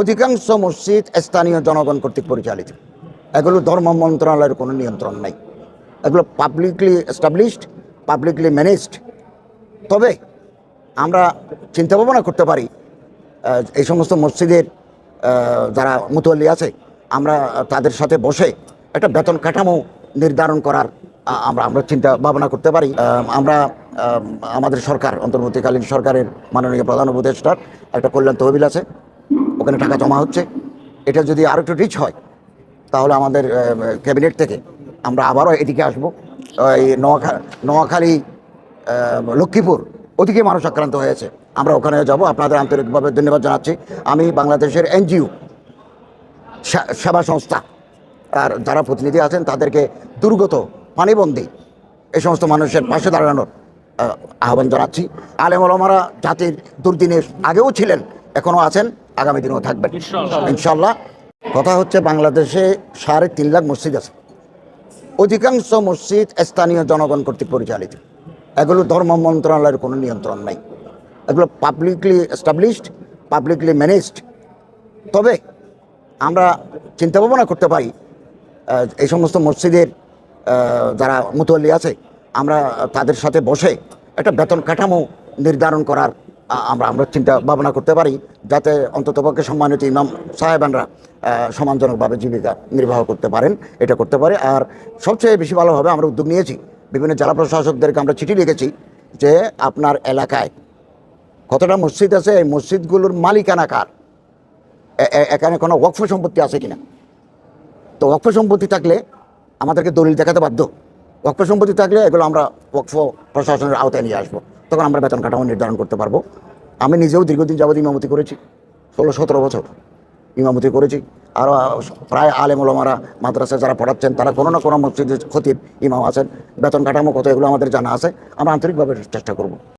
অধিকাংশ মসজিদ স্থানীয় জনগণ কর্তৃক পরিচালিত। এগুলো ধর্ম মন্ত্রণালয়ের কোনো নিয়ন্ত্রণ নাই। এগুলো পাবলিকলি এস্টাবলিশড পাবলিকলি ম্যানেজড তবে আমরা চিন্তা ভাবনা করতে পারি এই সমস্ত মসজিদের যারা মুতল্লি আছে, আমরা তাদের সাথে বসে একটা বেতন কাঠামো নির্ধারণ করার আমরা আমরা চিন্তা ভাবনা করতে পারি। আমরা আমাদের সরকার, অন্তর্বর্তীকালীন সরকারের মাননীয় প্রধান উপদেষ্টার একটা কল্যাণ তহবিল আছে। ওখানে টাকা জমা হচ্ছে, এটা যদি আরও একটু রিচ হয়, তাহলে আমাদের ক্যাবিনেট থেকে আমরা আবারও এদিকে আসব। এই নোয়াখা, নোয়াখালী লক্ষ্মীপুর, ওদিকে মানুষ আক্রান্ত হয়েছে। আমরা ওখানে যাব, আপনাদের আন্তরিকভাবে ধন্যবাদ জানাচ্ছি। আমি বাংলাদেশের এনজিও সেবা সংস্থা, আর যারা প্রতিনিধি আছেন, তাদেরকে দুর্গত পানিবন্দী এই সমস্ত মানুষের পাশে দাঁড়ানোর আহ্বান জানাচ্ছি। আলেম জাতির দুর্দিনের আগেও ছিলেন এখনও আছেন। আগামী দিনেও থাকবেন। ইনশাল্লাহ কথা হচ্ছে বাংলাদেশে সাড়ে তিন লাখ মসজিদ আছে। অধিকাংশ মসজিদ স্থানীয় জনগণ কর্তৃক পরিচালিত। এগুলো ধর্ম মন্ত্রণালয়ের কোনো নিয়ন্ত্রণ নাই। এগুলো পাবলিকলি এস্টাবলিশড পাবলিকলি ম্যানেজড তবে আমরা চিন্তা ভাবনা করতে পারি এই সমস্ত মসজিদের যারা মুতল্লি আছে আমরা তাদের সাথে বসে একটা বেতন কাঠামো নির্ধারণ করার আমরা আমরা চিন্তা ভাবনা করতে পারি যাতে অন্ততপক্ষে সম্মানিত ইমাম সাহেবানরা আহ, সম্মানজনকভাবে জীবিকা নির্বাহ করতে পারেন এটা করতে পারে। আর সবচেয়ে বেশি ভালোভাবে আমরা উদ্যোগ নিয়েছি বিভিন্ন জেলা প্রশাসকদেরকে আমরা চিঠি লিখেছি যে আপনার এলাকায় কতটা মসজিদ আছে এই মসজিদগুলোর মালিকানা কার? এখানে কোনো ওয়াকফ সম্পত্তি আছে কিনা? তো ওয়াকফ সম্পত্তি থাকলে আমাদেরকে দলিল দেখাতে বাধ্য। ওয়াকফ সম্পত্তি থাকলে এগুলো আমরা ওয়াকফ প্রশাসনের আওতায় নিয়ে আসব। তখন আমরা বেতন কাঠামো নির্ধারণ করতে পারব। আমি নিজেও দীর্ঘদিন যাবৎ ইমামতি করেছি, ষোলো সতেরো বছর ইমামতি করেছি। আরও প্রায় আলেম ওলামারা মাদ্রাসায় যারা পড়াচ্ছেন, তারা কোনো না কোনো মসজিদের খতিব ইমাম আছেন। বেতন কাঠামো কত, এগুলো আমাদের জানা আছে। আমরা আন্তরিকভাবে চেষ্টা করব।